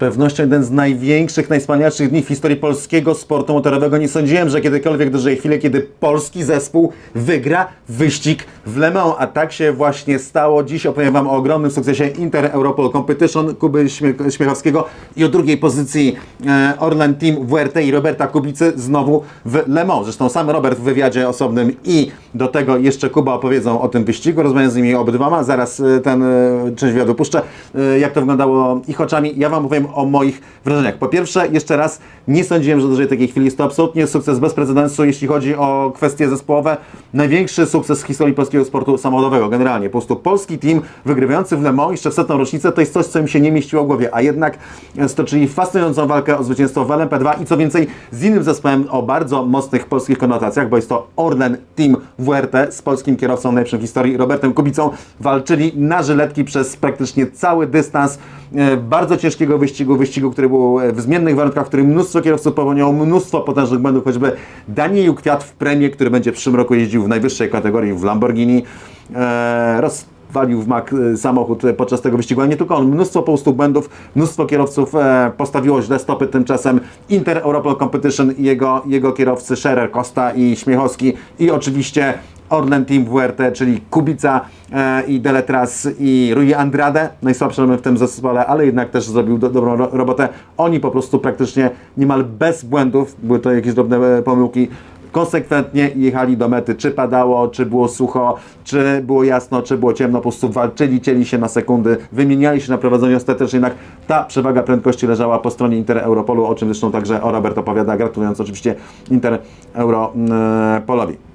pewnością jeden z największych, najwspanialszych dni w historii polskiego sportu motorowego. Nie sądziłem, że kiedykolwiek dożyję chwilę, kiedy polski zespół wygra wyścig w Le Mans, a tak się właśnie stało. Dziś opowiem Wam o ogromnym sukcesie Inter Europol Competition Kuby Śmie- Śmiechowskiego i o drugiej pozycji e, Orlen Team WRT i Roberta Kubicy znowu w Le Mans. Zresztą sam Robert w wywiadzie osobnym i do tego jeszcze Kuba opowiedzą o tym wyścigu. Rozmawiam z nimi obydwoma. Zaraz e, ten e, część wywiadu puszczę. Jak to wyglądało ich oczami. Ja Wam powiem o moich wrażeniach. Po pierwsze, jeszcze raz, nie sądziłem, że dożyję takiej chwili. Jest to absolutnie sukces bez precedensu, jeśli chodzi o kwestie zespołowe. Największy sukces w historii polskiego sportu samochodowego. Generalnie, po prostu polski team wygrywający w Le Mans jeszcze w setną rocznicę, to jest coś, co mi się nie mieściło w głowie, a jednak stoczyli fascynującą walkę o zwycięstwo w LMP2 i co więcej, z innym zespołem o bardzo mocnych polskich konotacjach, bo jest to Orlen Team WRT z polskim kierowcą najlepszym w historii, Robertem Kubicą. Walczyli na żyletki przez praktycznie cały dystans e, bardzo ciężkiego wyścigu, wyścigu, który był e, w zmiennych warunkach, w którym mnóstwo kierowców popełniało mnóstwo potężnych błędów, choćby Daniel Kwiat w premie, który będzie w przyszłym roku jeździł w najwyższej kategorii w Lamborghini. E, roz, walił w mak e, samochód podczas tego wyścigu, ale nie tylko on. Mnóstwo po błędów, mnóstwo kierowców e, postawiło źle stopy tymczasem Inter Europol Competition i jego, jego kierowcy Scherer, Costa i Śmiechowski i oczywiście Orlen Team WRT, czyli Kubica e, i Deletras i Rui Andrade, najsłabszy w tym zespole, ale jednak też zrobił do, dobrą ro, robotę. Oni po prostu praktycznie niemal bez błędów, były to jakieś drobne e, pomyłki, konsekwentnie jechali do mety, czy padało, czy było sucho, czy było jasno, czy było ciemno, po prostu walczyli, cieli się na sekundy, wymieniali się na prowadzeniu ostatecznie, jednak ta przewaga prędkości leżała po stronie Inter Europolu, o czym zresztą także o Robert opowiada, gratulując oczywiście Inter Europolowi.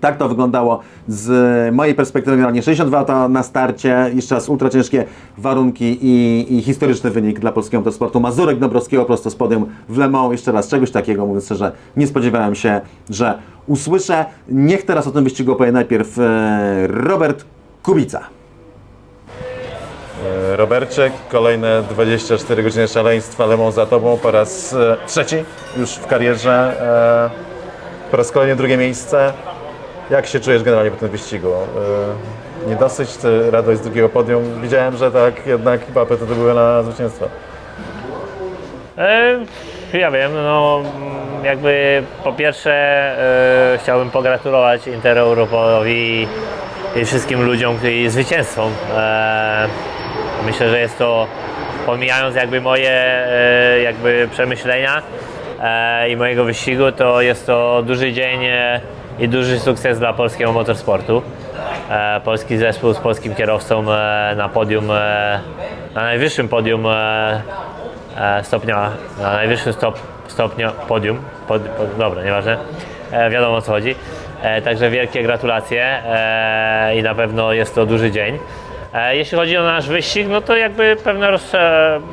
Tak to wyglądało z mojej perspektywy generalnie 62 lata na starcie, jeszcze raz ultra ciężkie warunki i, i historyczny wynik dla polskiego motorsportu. Mazurek Dąbrowskiego prosto z podium w Le Mans, jeszcze raz czegoś takiego, mówiąc szczerze, nie spodziewałem się, że usłyszę. Niech teraz o tym wyścigu opowie najpierw e, Robert Kubica. E, Robercie, kolejne 24 godziny szaleństwa Le Mans za Tobą po raz e, trzeci już w karierze, po raz kolejny drugie miejsce. Jak się czujesz generalnie po tym wyścigu? E, Niedosyć, czy radość z drugiego podium? Widziałem, że tak jednak chyba apetyty były na zwycięstwo. E, Ja wiem, no jakby po pierwsze e, chciałbym pogratulować Inter Europolowi i wszystkim ludziom i zwycięzcom. E, myślę, że jest to, pomijając jakby moje e, jakby przemyślenia e, i mojego wyścigu, to jest to duży dzień e, i duży sukces dla polskiego motorsportu. E, polski zespół z polskim kierowcą e, na podium, e, na najwyższym podium stopnia, na najwyższym stop, stopniu podium. Pod, pod, dobra, nieważne. Wiadomo o co chodzi. Także wielkie gratulacje i na pewno jest to duży dzień. Jeśli chodzi o nasz wyścig, no to jakby pewne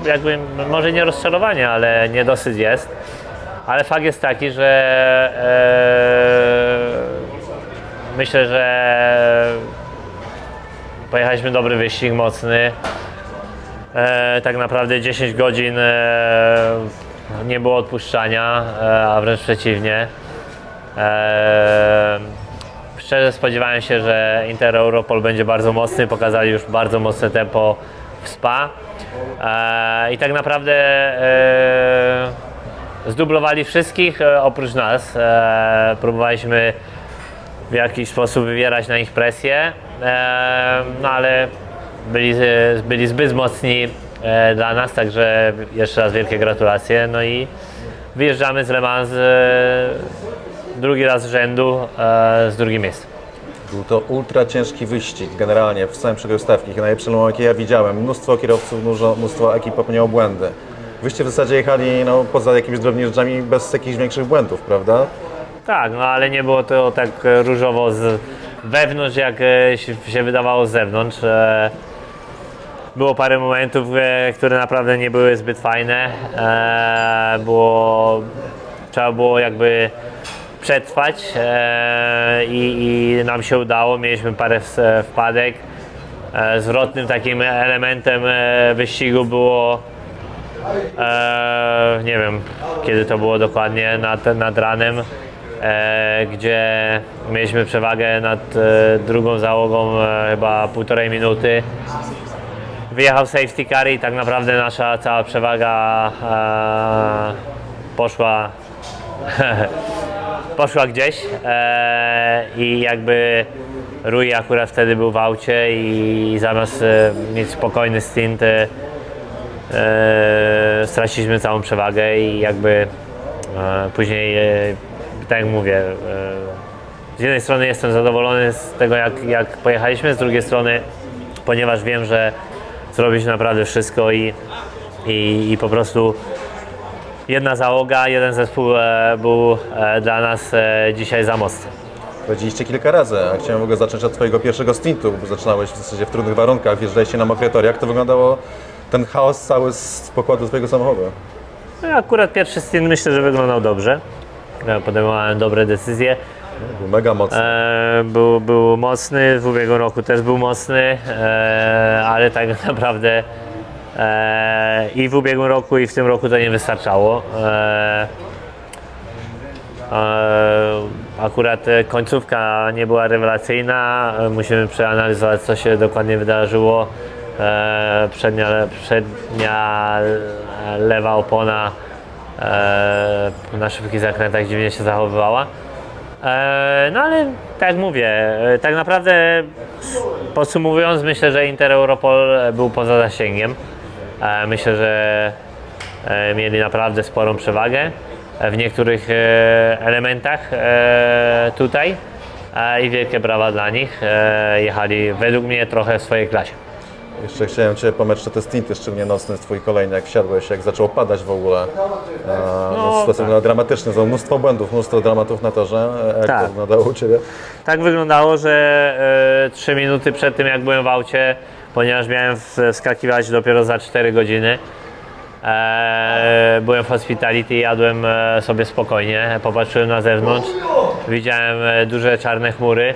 jakby może nie rozczarowanie, ale niedosyt jest. Ale fakt jest taki, że e, myślę, że pojechaliśmy dobry wyścig, mocny. E, tak naprawdę 10 godzin e, nie było odpuszczania, e, a wręcz przeciwnie. E, szczerze spodziewałem się, że Inter Europol będzie bardzo mocny, pokazali już bardzo mocne tempo w SPA. E, I tak naprawdę e, zdublowali wszystkich e, oprócz nas. E, próbowaliśmy w jakiś sposób wywierać na nich presję, e, no ale byli, byli zbyt mocni dla nas, także jeszcze raz wielkie gratulacje. No i wyjeżdżamy z Le Mans drugi raz z rzędu z drugim miejscem. Był to ultra ciężki wyścig generalnie w całym przebiegu stawki, najlepszy Le Mans, jakie ja widziałem. Mnóstwo kierowców, mnóstwo ekip popełniało błędy. Wyście w zasadzie jechali no, poza jakimiś drobnymi rzeczami bez jakichś większych błędów, prawda? Tak, no ale nie było to tak e, różowo z wewnątrz, jak e, się- wydawało z zewnątrz. E, Było parę momentów, które naprawdę nie były zbyt fajne. Było, trzeba było jakby przetrwać i, i nam się udało. Mieliśmy parę wpadek. Zwrotnym takim elementem wyścigu było e, nie wiem kiedy to było dokładnie, nad, nad ranem, e, gdzie mieliśmy przewagę nad e, drugą załogą e, chyba półtorej minuty. wyjechał safety car i tak naprawdę nasza cała przewaga e, poszła poszła gdzieś e, i jakby Rui akurat wtedy był w aucie i zamiast e, mieć spokojny stint e, e, straciliśmy całą przewagę i jakby e, później, e, tak jak mówię, e, z jednej strony jestem zadowolony z tego jak, jak pojechaliśmy, z drugiej strony, ponieważ wiem, że zrobiliśmy naprawdę wszystko i, i, i po prostu jedna załoga, jeden zespół e, był e, dla nas e, dzisiaj za mocny. Powiedzieliście kilka razy, a chciałem w ogóle zacząć od Twojego pierwszego stintu, bo zaczynałeś w zasadzie w trudnych warunkach, wjeżdżaliście na mokre tory. Jak to wyglądało, ten chaos cały z pokładu Twojego samochodu? No, akurat pierwszy stint myślę, że wyglądał dobrze. Podejmowałem dobre decyzje. Był mega mocny. E, był, był mocny, w ubiegłym roku też był mocny, e, ale tak naprawdę e, i w ubiegłym roku i w tym roku to nie wystarczało. E, e, akurat końcówka nie była rewelacyjna, musimy przeanalizować co się dokładnie wydarzyło. E, przednia, przednia lewa opona e, na szybkich zakrętach dziwnie się zachowywała. E, No ale tak jak mówię, e, tak naprawdę podsumowując, myślę, że Inter Europol był poza zasięgiem. E, Myślę, że e, mieli naprawdę sporą przewagę e, w niektórych e, elementach e, tutaj E, i wielkie brawa dla nich. E, Jechali według mnie trochę w swojej klasie. Jeszcze chciałem Cię pomóc, że te stinty, szczególnie nocny, jest Twój kolejny, jak wsiadłeś, jak zaczęło padać w ogóle. E, no, sytuacja była dramatyczna, było mnóstwo błędów, mnóstwo dramatów na torze. E, Jak Tak. to wyglądało u Ciebie? Tak wyglądało, że e, 3 minuty przed tym jak byłem w aucie, ponieważ miałem wskakiwać dopiero za 4 godziny, byłem w hospitality, jadłem sobie spokojnie, popatrzyłem na zewnątrz, widziałem duże czarne chmury.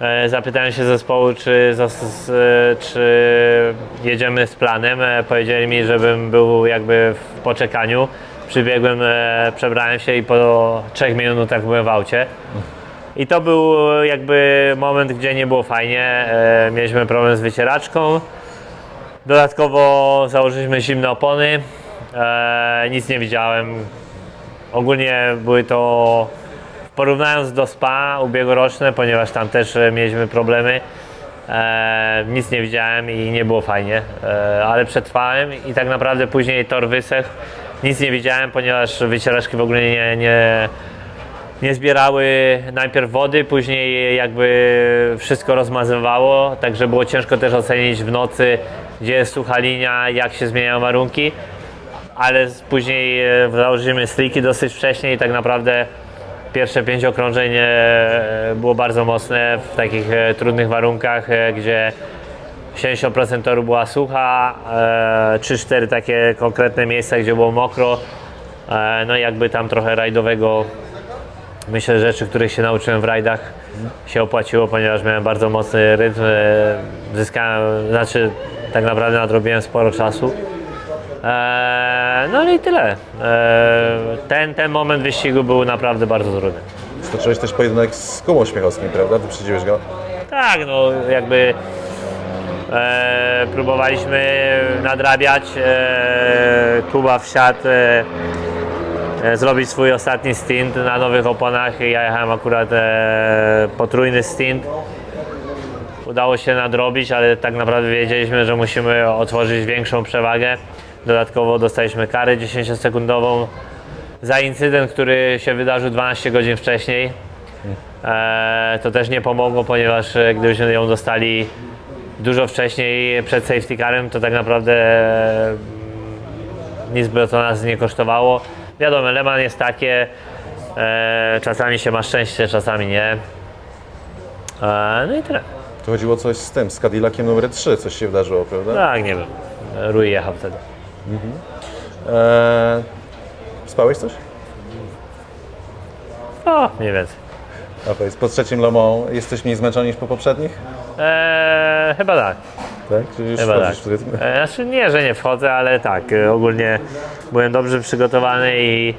E, Zapytałem się zespołu, czy, czy jedziemy z planem. E, Powiedzieli mi, żebym był jakby w poczekaniu. Przybiegłem, e, przebrałem się i po trzech minutach byłem w aucie. I to był jakby moment, gdzie nie było fajnie. Mieliśmy problem z wycieraczką. Dodatkowo założyliśmy zimne opony. Nic nie widziałem. Ogólnie były to porównując do SPA ubiegłoroczne, ponieważ tam też e, mieliśmy problemy. E, nic nie widziałem i nie było fajnie, e, ale przetrwałem i tak naprawdę później tor wysechł. Nic nie widziałem, ponieważ wycieraczki w ogóle nie, nie, nie zbierały najpierw wody, później jakby wszystko rozmazywało, także było ciężko też ocenić w nocy, gdzie jest sucha linia, jak się zmieniają warunki, ale później e, założyliśmy sliki dosyć wcześnie i tak naprawdę pierwsze pięć okrążeń e, było bardzo mocne w takich e, trudnych warunkach, e, gdzie 70% toru była sucha, e, 3-4 takie konkretne miejsca, gdzie było mokro, no i jakby tam trochę rajdowego Myślę, rzeczy, których się nauczyłem w rajdach się opłaciło, ponieważ miałem bardzo mocny rytm. Zyskałem, znaczy tak naprawdę nadrobiłem sporo czasu. E, no i tyle. E, ten, ten moment wyścigu był naprawdę bardzo trudny. Stoczyłeś też pojedynek z Kubą Śmiechowskim, prawda? Wyprzedziłeś go. Tak, no jakby e, próbowaliśmy nadrabiać. E, Kuba wsiadł e, e, zrobić swój ostatni stint na nowych oponach. Ja jechałem akurat e, potrójny stint. Udało się nadrobić, ale tak naprawdę wiedzieliśmy, że musimy otworzyć większą przewagę. Dodatkowo dostaliśmy karę 10-sekundową za incydent, który się wydarzył 12 godzin wcześniej. E, to też nie pomogło, ponieważ e, gdybyśmy ją dostali dużo wcześniej przed safety carem, to tak naprawdę e, nic by to nas nie kosztowało. Wiadomo, Leman jest takie, e, czasami się ma szczęście, czasami nie. E, no i tyle. Tu chodziło coś z tym, z Cadillaciem numer 3, coś się wydarzyło, prawda? Tak, nie wiem. Rui jechał wtedy. Eee, spałeś coś? O, mniej więcej. A powiedz, po trzecim Mans jesteś mniej zmęczony niż po poprzednich? E, chyba tak. Tak? Czyli już Chyba tak. w rytm? E, Znaczy nie, że nie wchodzę, ale tak, e, ogólnie byłem dobrze przygotowany i,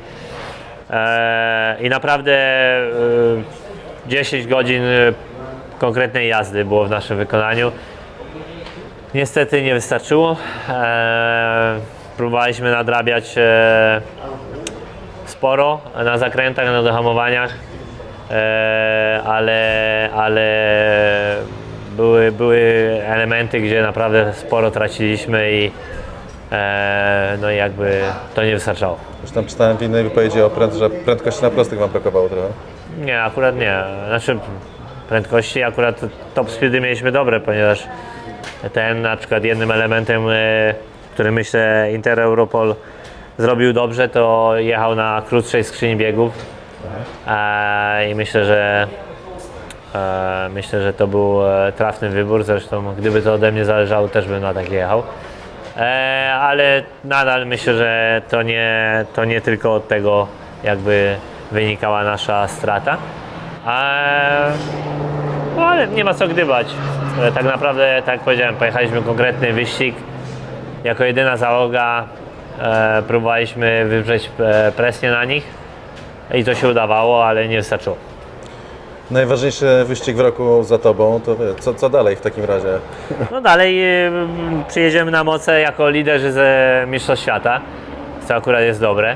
e, i naprawdę e, 10 godzin e, konkretnej jazdy było w naszym wykonaniu. Niestety nie wystarczyło. E, próbowaliśmy nadrabiać e, sporo na zakrętach, na dohamowaniach, e, ale, ale były, były elementy, gdzie naprawdę sporo traciliśmy i e, no i jakby to nie wystarczało. Już tam czytałem w innej wypowiedzi o pręd, że prędkości na prostych Wam brakowało trochę. Nie, akurat nie. Znaczy prędkości akurat top speedy mieliśmy dobre, ponieważ ten na przykład jednym elementem, e, który myślę Inter Europol zrobił dobrze, to jechał na krótszej skrzyni biegów. E, I myślę, że e, myślę, że to był trafny wybór. Zresztą gdyby to ode mnie zależało, też bym na tak jechał. Ale nadal myślę, że to nie, to nie tylko od tego jakby wynikała nasza strata. E, no ale nie ma co gdybać. E, Tak naprawdę, tak jak powiedziałem, pojechaliśmy konkretny wyścig. Jako jedyna załoga e, próbowaliśmy wywrzeć e, presję na nich i to się udawało, ale nie wystarczyło. Najważniejszy wyścig w roku za Tobą, to co, co dalej w takim razie? No dalej y, przyjedziemy na moce jako liderzy ze Mistrzostw Świata, co akurat jest dobre.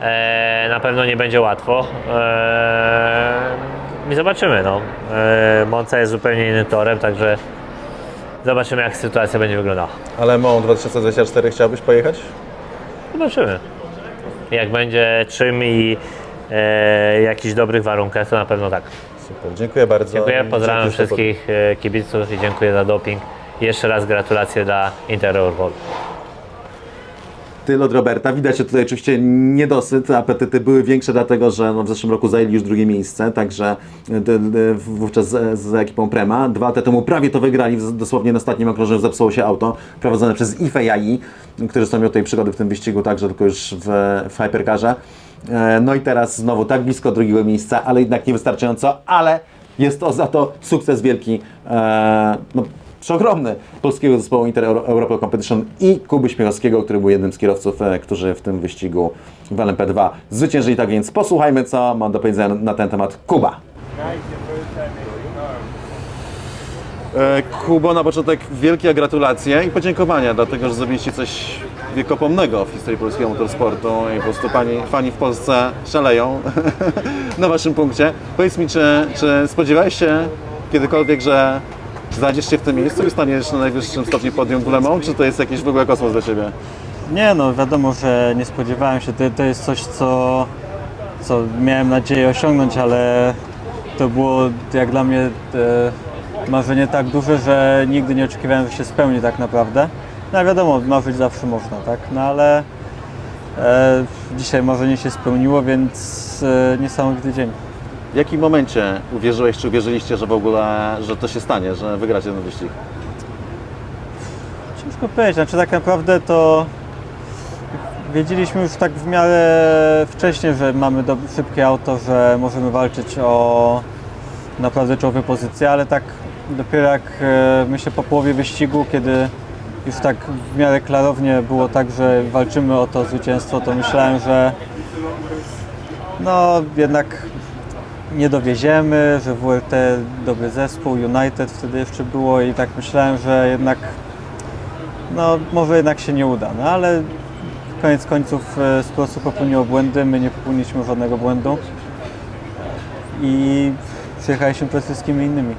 E, na pewno nie będzie łatwo. E, I zobaczymy. No. E, Monza jest zupełnie innym torem, także zobaczymy jak sytuacja będzie wyglądała. Ale Mont 2024 chciałbyś pojechać? Zobaczymy. Jak będzie czym i e, jakichś dobrych warunkach, to na pewno tak. Super, dziękuję bardzo. Dziękuję, pozdrawiam wszystkich e, kibiców i dziękuję za doping. Jeszcze raz gratulacje dla Inter Europol. Tyle od Roberta. Widać tutaj oczywiście niedosyt. Apetyty były większe, dlatego że no, w zeszłym roku zajęli już drugie miejsce, także d, wówczas z, z ekipą Prema. Dwa lata temu prawie to wygrali, dosłownie na ostatnim okrążeniu zepsuło się auto, prowadzone przez IFEAI, którzy są miał tej przygody w tym wyścigu, także tylko już w, w Hypercarze. E, No i teraz znowu tak blisko drugiego miejsca, ale jednak niewystarczająco, ale jest to za to sukces wielki. E, no, przeogromny polskiego zespołu Inter Euro- Europol Competition i Kuby Śmiechowskiego, który był jednym z kierowców, e, którzy w tym wyścigu w LMP2 zwyciężyli. Tak więc posłuchajmy, co ma do powiedzenia na ten temat Kuba. E, Kubo, na początek wielkie gratulacje i podziękowania, dlatego że zrobiliście coś wiekopomnego w historii polskiego motorsportu i po prostu pani, fani w Polsce szaleją na waszym punkcie. Powiedz mi, czy, czy spodziewałeś się kiedykolwiek, że znajdziesz się w tym miejscu i staniesz na najwyższym stopniu podium Mans, czy to jest jakiś w ogóle kosmos dla Ciebie? Nie no, wiadomo, że nie spodziewałem się. To, to jest coś, co, co miałem nadzieję osiągnąć, ale to było jak dla mnie e, marzenie tak duże, że nigdy nie oczekiwałem, że się spełni tak naprawdę. No wiadomo, marzyć zawsze można, tak? No ale e, dzisiaj marzenie się spełniło, więc e, niesamowity dzień. W jakim momencie uwierzyłeś, czy uwierzyliście, że w ogóle, że to się stanie, że wygracie ten wyścig? Ciężko powiedzieć, znaczy tak naprawdę to wiedzieliśmy już tak w miarę wcześniej, że mamy do, szybkie auto, że możemy walczyć o naprawdę czołowe pozycje, ale tak dopiero jak e, myślę po połowie wyścigu, kiedy już tak w miarę klarownie było tak, że walczymy o to zwycięstwo, to myślałem, że no jednak nie dowieziemy, że WRT dobry zespół, United wtedy jeszcze było i tak myślałem, że jednak no może jednak się nie uda, no ale koniec końców e, sporo osób popełniło błędy, my nie popełniliśmy żadnego błędu i przyjechaliśmy przed wszystkimi innymi.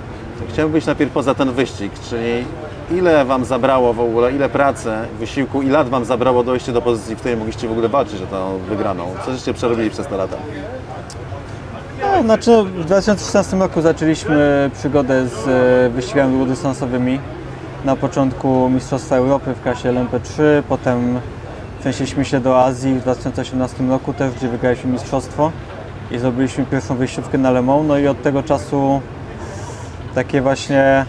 Chciałbym być najpierw poza ten wyścig, czyli ile Wam zabrało w ogóle, ile pracy, wysiłku i lat Wam zabrało dojście do pozycji, w której mogliście w ogóle walczyć o tą wygraną? Co żeście przerobili przez te lata? No, znaczy w 2016 roku zaczęliśmy przygodę z e, wyścigami długodystansowymi. Na początku Mistrzostwa Europy w klasie LMP3, potem przenieśliśmy się do Azji w 2018 roku też, gdzie wygraliśmy mistrzostwo i zrobiliśmy pierwszą wyjściówkę na Le Mans. No i od tego czasu takie właśnie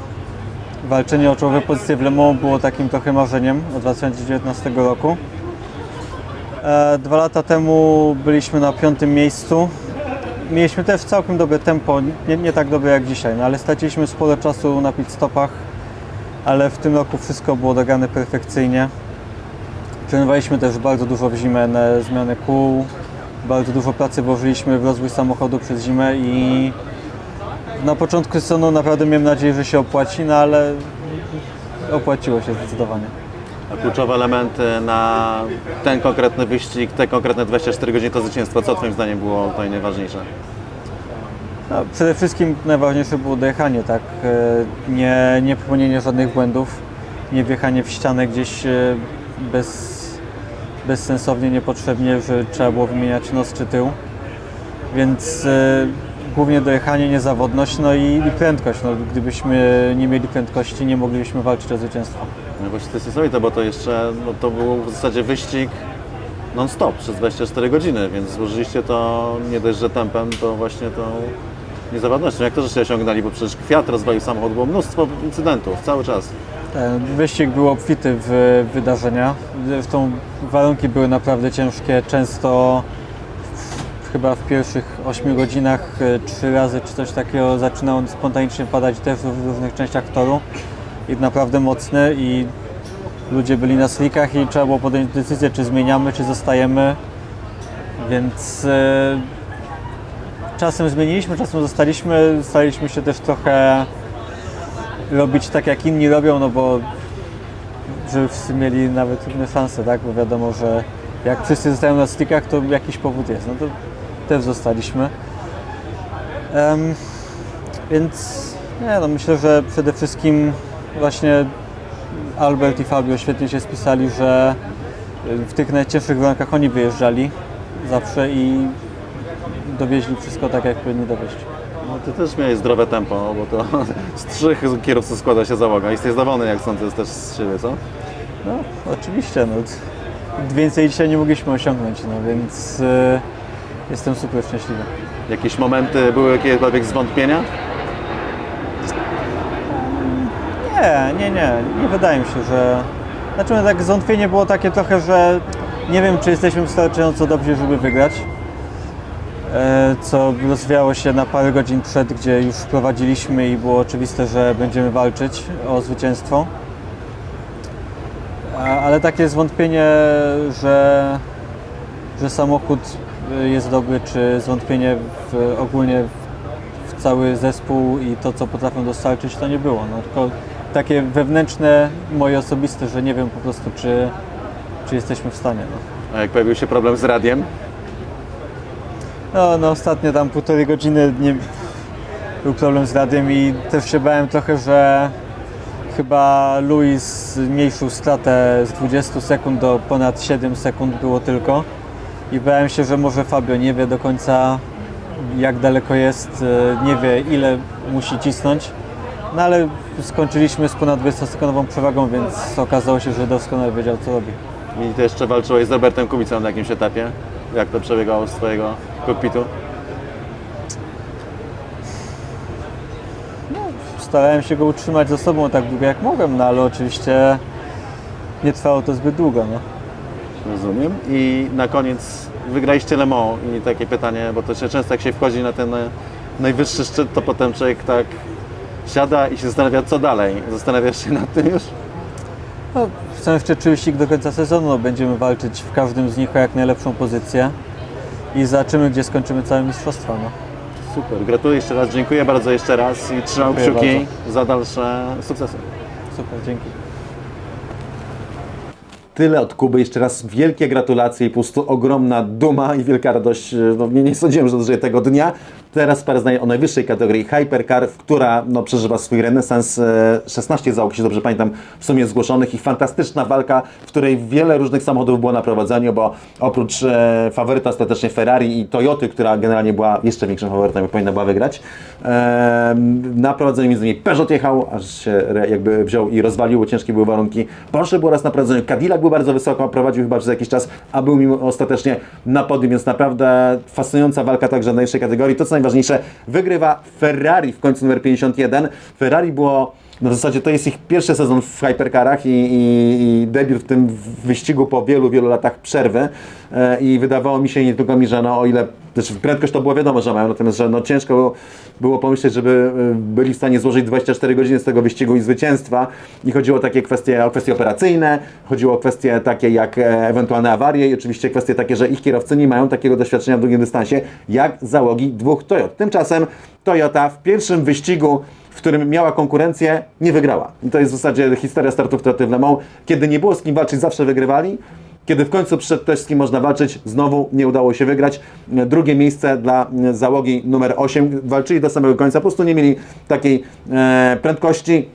walczenie o czołowe pozycje w Le Mans było takim trochę marzeniem od 2019 roku. E, Dwa lata temu byliśmy na piątym miejscu. Mieliśmy też całkiem dobre tempo, nie, nie tak dobre jak dzisiaj, no ale straciliśmy sporo czasu na pit stopach, ale w tym roku wszystko było dograne perfekcyjnie. Trenowaliśmy też bardzo dużo w zimę na zmianę kół, bardzo dużo pracy włożyliśmy w rozwój samochodu przez zimę i na początku sezonu naprawdę miałem nadzieję, że się opłaci, no ale opłaciło się zdecydowanie. Kluczowe elementy na ten konkretny wyścig, te konkretne 24 godziny to zwycięstwo. Co Twoim zdaniem było tutaj najważniejsze? No, przede wszystkim najważniejsze było dojechanie, tak? E, Nie, nie popełnienie żadnych błędów, nie wjechanie w ścianę gdzieś e, bez, bezsensownie, niepotrzebnie, że trzeba było wymieniać nos czy tył. Więc e, głównie dojechanie, niezawodność, no i, i prędkość. No, gdybyśmy nie mieli prędkości, nie moglibyśmy walczyć o zwycięstwo. No właśnie to jest niesamowite, bo to jeszcze, no to był w zasadzie wyścig non-stop przez 24 godziny, więc złożyliście to nie dość, że tempem, to właśnie tą niezawodnością. Jak to żeście osiągnęli, bo przecież kwiat rozwalił samochód, było mnóstwo incydentów cały czas. Wyścig był obfity w wydarzenia. Zresztą warunki były naprawdę ciężkie. Często w, chyba w pierwszych 8 godzinach e, trzy razy czy coś takiego zaczynało spontanicznie padać też w różnych częściach toru. I naprawdę mocny i ludzie byli na slikach i trzeba było podjąć decyzję, czy zmieniamy, czy zostajemy. Więc e, czasem zmieniliśmy, czasem zostaliśmy. Staraliśmy się też trochę robić tak jak inni robią, no bo żeby wszyscy mieli nawet równe szanse, tak? Bo wiadomo, że jak wszyscy zostają na stickach, to jakiś powód jest. No to też zostaliśmy. Em, więc nie, no myślę, że przede wszystkim właśnie Albert i Fabio świetnie się spisali, że w tych najcięższych warunkach oni wyjeżdżali zawsze i dowieźli wszystko tak, jak powinni dowieść. No ty też miałeś zdrowe tempo, bo to z trzech kierowców składa się załoga. Jesteś zadowolony, jak sądzę, też z siebie, co? No, oczywiście, no. Więcej dzisiaj nie mogliśmy osiągnąć, no więc e, jestem super szczęśliwy. Jakieś momenty były jakiekolwiek zwątpienia? Nie, nie, nie, nie wydaje mi się, że... Znaczy, no, tak zwątpienie było takie trochę, że nie wiem, czy jesteśmy wystarczająco dobrzy, żeby wygrać. E, Co rozwijało się na parę godzin przed, gdzie już prowadziliśmy i było oczywiste, że będziemy walczyć o zwycięstwo. Ale takie zwątpienie, że, że samochód jest dobry, czy zwątpienie w, ogólnie w cały zespół i to, co potrafią dostarczyć, to nie było. No, tylko takie wewnętrzne, moje osobiste, że nie wiem po prostu, czy, czy jesteśmy w stanie. No. A jak pojawił się problem z radiem? No, no ostatnie tam półtorej godziny nie, był problem z radiem i też się bałem trochę, że chyba Luis zmniejszył stratę z 20 sekund do ponad 7 sekund było tylko. I bałem się, że może Fabio nie wie do końca jak daleko jest, e, nie wie ile musi cisnąć. No ale skończyliśmy z ponad 20-sekundową przewagą, więc okazało się, że doskonale wiedział co robi. I ty jeszcze walczyłeś z Robertem Kubicą na jakimś etapie. Jak to przebiegało z twojego kokpitu? Starałem się go utrzymać za sobą tak długo jak mogłem, no ale oczywiście nie trwało to zbyt długo. No. Rozumiem. I na koniec wygraliście Le Mans i takie pytanie, bo to się często jak się wchodzi na ten najwyższy szczyt, to potem człowiek tak siada i się zastanawia co dalej. Zastanawiasz się nad tym już? No, chcę jeszcze wyścigi do końca sezonu, no, będziemy walczyć w każdym z nich o jak najlepszą pozycję i zobaczymy gdzie skończymy całe mistrzostwa. No. Super. Gratuluję jeszcze raz, dziękuję bardzo jeszcze raz i trzymam Dziękuję kciuki za dalsze sukcesy. Super, dzięki. Tyle od Kuby. Jeszcze raz wielkie gratulacje i po prostu ogromna duma i wielka radość. No, nie, nie sądziłem, że dożyję tego dnia. Teraz parę zdań o najwyższej kategorii Hypercar, w która no, przeżywa swój renesans. E, 16 załóg, jeśli dobrze pamiętam, w sumie zgłoszonych i fantastyczna walka, w której wiele różnych samochodów było na prowadzeniu, bo oprócz e, faworyta ostatecznie Ferrari i Toyoty, która generalnie była jeszcze większym faworytem i powinna była wygrać, e, na prowadzeniu między innymi Peugeot jechał, aż się jakby wziął i rozwalił, ciężkie były warunki. Porsche było raz na prowadzeniu, Cadillac był bardzo wysoko, prowadził chyba przez jakiś czas, a był mimo ostatecznie na podium, więc naprawdę fascynująca walka także na najwyższej kategorii. To co najważniejsze, wygrywa Ferrari w końcu numer 51. Ferrari było no w zasadzie to jest ich pierwszy sezon w hypercarach i, i, i debiut w tym wyścigu po wielu, wielu latach przerwy e, i wydawało mi się nie tylko mi, że no o ile też prędkość to było wiadomo, że mają, natomiast że no ciężko było, było pomyśleć, żeby e, byli w stanie złożyć 24 godziny z tego wyścigu i zwycięstwa i chodziło o takie kwestie, o kwestie operacyjne, chodziło o kwestie takie jak e, ewentualne awarie i oczywiście kwestie takie, że ich kierowcy nie mają takiego doświadczenia w długim dystansie jak załogi dwóch Toyot. Tymczasem Toyota w pierwszym wyścigu w którym miała konkurencję, nie wygrała. I to jest w zasadzie historia startów Toyoty w Le Mans. Kiedy nie było z kim walczyć, zawsze wygrywali. Kiedy w końcu przyszedł też z kim można walczyć, znowu nie udało się wygrać. Drugie miejsce dla załogi numer 8. Walczyli do samego końca, po prostu nie mieli takiej e, prędkości.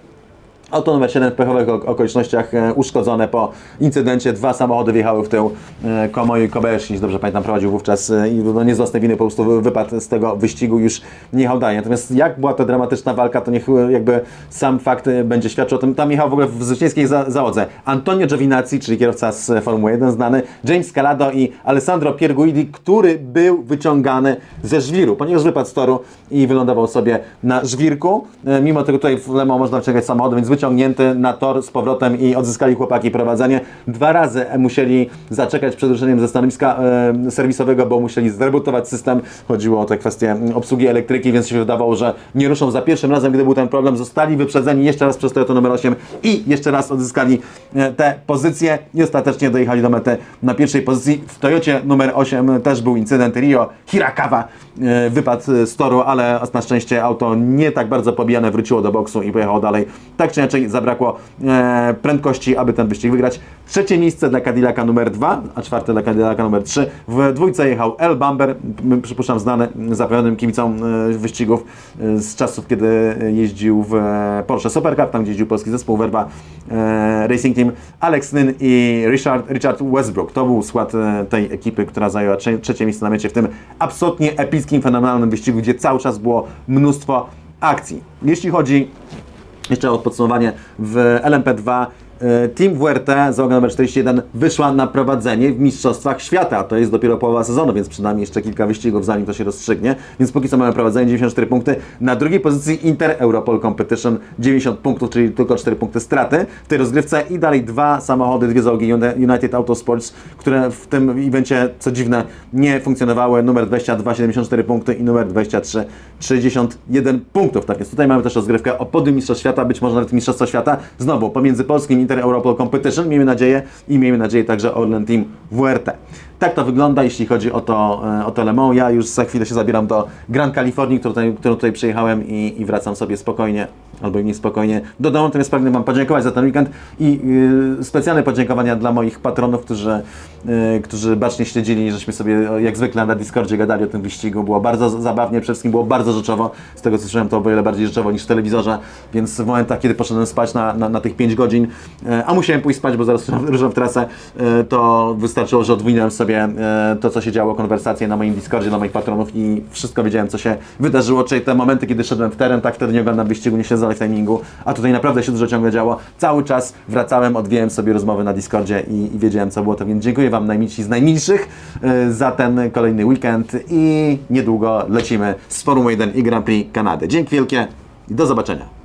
Auto numer 7 w pechowych ok- okolicznościach e, uszkodzone po incydencie. Dwa samochody wjechały w tył. E, Komo i jeśli dobrze pamiętam, prowadził wówczas e, i no, z własnej winy po prostu wy- wypadł z tego wyścigu już nie jechał dalej. Natomiast jak była to dramatyczna walka, to niech jakby sam fakt będzie świadczył o tym. Tam jechał w ogóle w zwycięskiej za załodze Antonio Giovinazzi, czyli kierowca z Formuły 1 znany, James Calado i Alessandro Pierguidi, który był wyciągany ze żwiru, ponieważ wypadł z toru i wylądował sobie na żwirku. Mimo tego tutaj w Le Mans można wyciągać samochody, więc wyciągnięty na tor z powrotem i odzyskali chłopaki prowadzenie. Dwa razy musieli zaczekać przed ruszeniem ze stanowiska e, serwisowego, bo musieli zrebootować system. Chodziło o te kwestie obsługi elektryki, więc się wydawało, że nie ruszą za pierwszym razem, gdy był ten problem. Zostali wyprzedzeni jeszcze raz przez Toyota numer 8 i jeszcze raz odzyskali e, te pozycje i ostatecznie dojechali do mety na pierwszej pozycji. W Toyocie numer 8 też był incydent Rio Hirakawa wypadł z toru, ale na szczęście auto nie tak bardzo pobijane wróciło do boksu i pojechało dalej. Tak czy inaczej zabrakło e, prędkości, aby ten wyścig wygrać. Trzecie miejsce dla Cadillaca numer 2, a czwarte dla Cadillaca numer 3. W dwójce jechał El Bamber, przypuszczam znany zapewnionym kibicom e, wyścigów e, z czasów, kiedy jeździł w e, Porsche Super Cup, tam gdzie jeździł polski zespół Werba e, Racing Team. Alex Lynn i Richard, Richard Westbrook. To był skład e, tej ekipy, która zajęła trze- trzecie miejsce na mecie w tym absolutnie epickim, fenomenalnym wyścigu, gdzie cały czas było mnóstwo akcji. Jeśli chodzi jeszcze o podsumowanie, w LMP2 e, Team WRT, załoga nr 41, wyszła na prowadzenie w Mistrzostwach Świata. To jest dopiero połowa sezonu, więc przed nami jeszcze kilka wyścigów, zanim to się rozstrzygnie. Więc póki co mamy prowadzenie 94 punkty. Na drugiej pozycji Inter Europol Competition 90 punktów, czyli tylko 4 punkty straty w tej rozgrywce. I dalej dwa samochody, dwie załogi United Autosports, które w tym evencie, co dziwne, nie funkcjonowały. Numer 22 74 punkty i numer 23 61 punktów. Tak więc tutaj mamy też rozgrywkę o podium Mistrzostw Świata, być może nawet Mistrzostwa Świata. Znowu pomiędzy polskim Inter Europol Competition, miejmy nadzieję, i miejmy nadzieję także Orlen Team WRT. Tak to wygląda, jeśli chodzi o to, e, o to Le Mans. Ja już za chwilę się zabieram do Grand Californii, którą tutaj, którą tutaj przyjechałem i, i wracam sobie spokojnie, albo i niespokojnie do domu. Natomiast pragnę Wam podziękować za ten weekend i y, specjalne podziękowania dla moich patronów, którzy, y, którzy bacznie śledzili, żeśmy sobie jak zwykle na Discordzie gadali o tym wyścigu. Było bardzo zabawnie, przede wszystkim było bardzo rzeczowo. Z tego co słyszałem, to o wiele bardziej rzeczowo niż w telewizorze, więc w momentach, kiedy poszedłem spać na, na, na tych 5 godzin, e, a musiałem pójść spać, bo zaraz ruszam w trasę, e, to wystarczyło, że odwinąłem sobie e, to, co się działo, konwersacje na moim Discordzie, na moich patronów i wszystko wiedziałem, co się wydarzyło, czyli te momenty, kiedy szedłem w teren, tak wtedy nie oglądam wyścigu, nie siedzę w timingu, a tutaj naprawdę się dużo ciągle działo. Cały czas wracałem, odwijałem sobie rozmowy na Discordzie i, i wiedziałem, co było to, więc dziękuję Wam najmilsi z najmilszych e, za ten kolejny weekend i niedługo lecimy z Formuły 1 i Grand Prix Kanady. Dzięki wielkie i do zobaczenia.